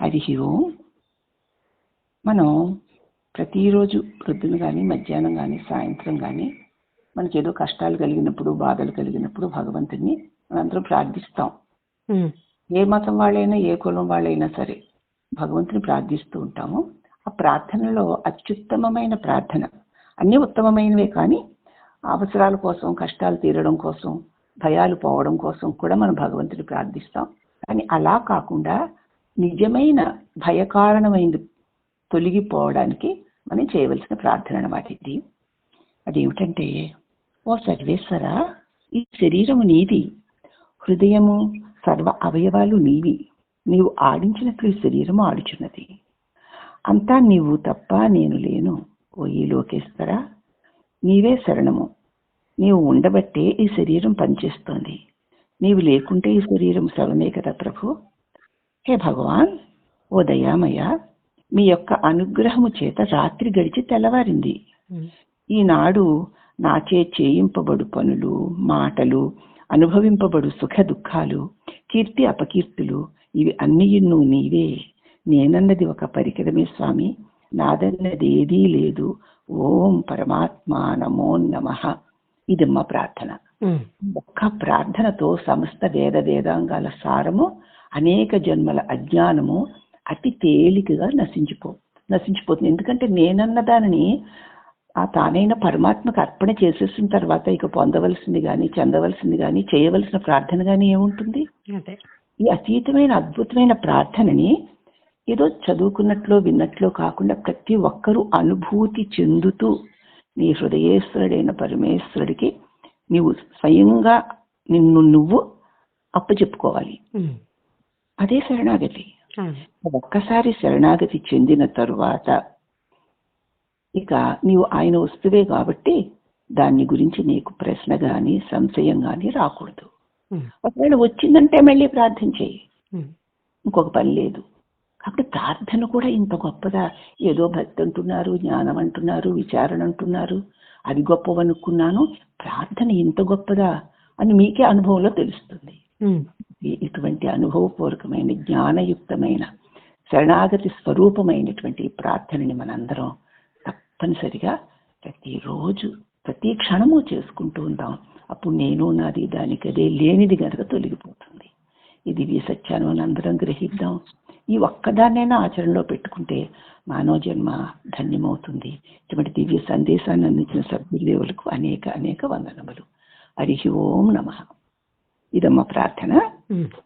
హరి ఓం మనం ప్రతిరోజు ప్రొద్దున కానీ మధ్యాహ్నం కానీ సాయంత్రం కానీ మనకి ఏదో కష్టాలు కలిగినప్పుడు బాధలు కలిగినప్పుడు భగవంతుని మనందరం ప్రార్థిస్తాం. ఏ మతం వాళ్ళైనా ఏ కులం వాళ్ళైనా సరే భగవంతుని ప్రార్థిస్తూ ఉంటాము. ఆ ప్రార్థనలో అత్యుత్తమమైన ప్రార్థన. అన్నీ ఉత్తమమైనవే కానీ అవసరాల కోసం కష్టాలు తీరడం కోసం భయాలు పోవడం కోసం కూడా మనం భగవంతుని ప్రార్థిస్తాం. కానీ అలా కాకుండా నిజమైన భయకారణమైంది తొలగిపోవడానికి మనం చేయవలసిన ప్రార్థన అనమాట ఇది. అదేమిటంటే ఓ సర్వేశ్వర ఈ శరీరము నీది. హృదయము సర్వ అవయవాలు నీవి. నీవు ఆడించినట్లు ఈ శరీరము ఆడుచున్నది. అంతా నీవు తప్ప నేను లేను. ఓ ఈ లోకేశ్వరా నీవే శరణము. నీవు ఉండబట్టే ఈ శరీరం పనిచేస్తోంది. నీవు లేకుంటే ఈ శరీరం శవమే కదా ప్రభు? హే భగవాన్ ఓ మీ యొక్క అనుగ్రహము చేత రాత్రి గడిచి తెల్లవారింది. ఈనాడు నాచే చేయింపబడు పనులు మాటలు అనుభవింపబడు సుఖ దుఃఖాలు కీర్తి అపకీర్తులు ఇవి అన్నియును నీవే. నేనన్నది ఒక పరికరమే స్వామి. నాదన్నది ఏదీ లేదు. ఓం పరమాత్మ నమో నమ. ఇది మా ప్రార్థన. ఒక్క ప్రార్థనతో సమస్త వేద వేదాంగాల సారము అనేక జన్మల అజ్ఞానము అతి తేలికగా నశించిపో నశించిపోతుంది. ఎందుకంటే నేనన్న దానిని ఆ తానైన పరమాత్మకు అర్పణ చేసేసిన తర్వాత ఇక పొందవలసింది కానీ చెందవలసింది కానీ చేయవలసిన ప్రార్థన కానీ ఏముంటుంది? ఈ అతీతమైన అద్భుతమైన ప్రార్థనని ఏదో చదువుకున్నట్లో విన్నట్లో కాకుండా ప్రతి ఒక్కరూ అనుభూతి చెందుతూ నీ హృదయేశ్వరుడైన పరమేశ్వరుడికి నీవు స్వయంగా నిన్ను నువ్వు అప్పచెప్పుకోవాలి. అదే శరణాగతి. ఒక్కసారి శరణాగతి చెందిన తరువాత ఇక నీవు ఆయన వస్తువే కాబట్టి దాన్ని గురించి నీకు ప్రశ్న గాని సంశయం గాని రాకూడదు ఒకవేళ వచ్చిందంటే మళ్ళీ ప్రార్థన చేయి. ఇంకొక పని లేదు. కాబట్టి ప్రార్థన కూడా ఇంత గొప్పదా? ఏదో భక్తి అంటున్నారు జ్ఞానం అంటున్నారు విచారణ అంటున్నారు. అది గొప్పవనుకున్నాను. ప్రార్థన ఇంత గొప్పదా? అని మీకే అనుభవంలో తెలుస్తుంది. ఇటువంటి అనుభవపూర్వకమైన జ్ఞానయుక్తమైన శరణాగతి స్వరూపమైనటువంటి ప్రార్థనని మనందరం తప్పనిసరిగా ప్రతిరోజు ప్రతి క్షణము చేసుకుంటూ ఉంటాం అప్పుడు నేను నాది దానికి అదే లేనిది గనక తొలగిపోతుంది. ఇది ఈ సత్యాన్ని మనందరం గ్రహిద్దాం. ఈ ఒక్కదాన్నైనా ఆచరణలో పెట్టుకుంటే మానవ జన్మ ధన్యమవుతుంది. ఇటువంటి దివ్య సందేశాన్ని అందించిన సద్గురుదేవులకు అనేక అనేక వందనములు. హరి ఓం నమ. ఇదమ్మ ప్రార్థన. Mm.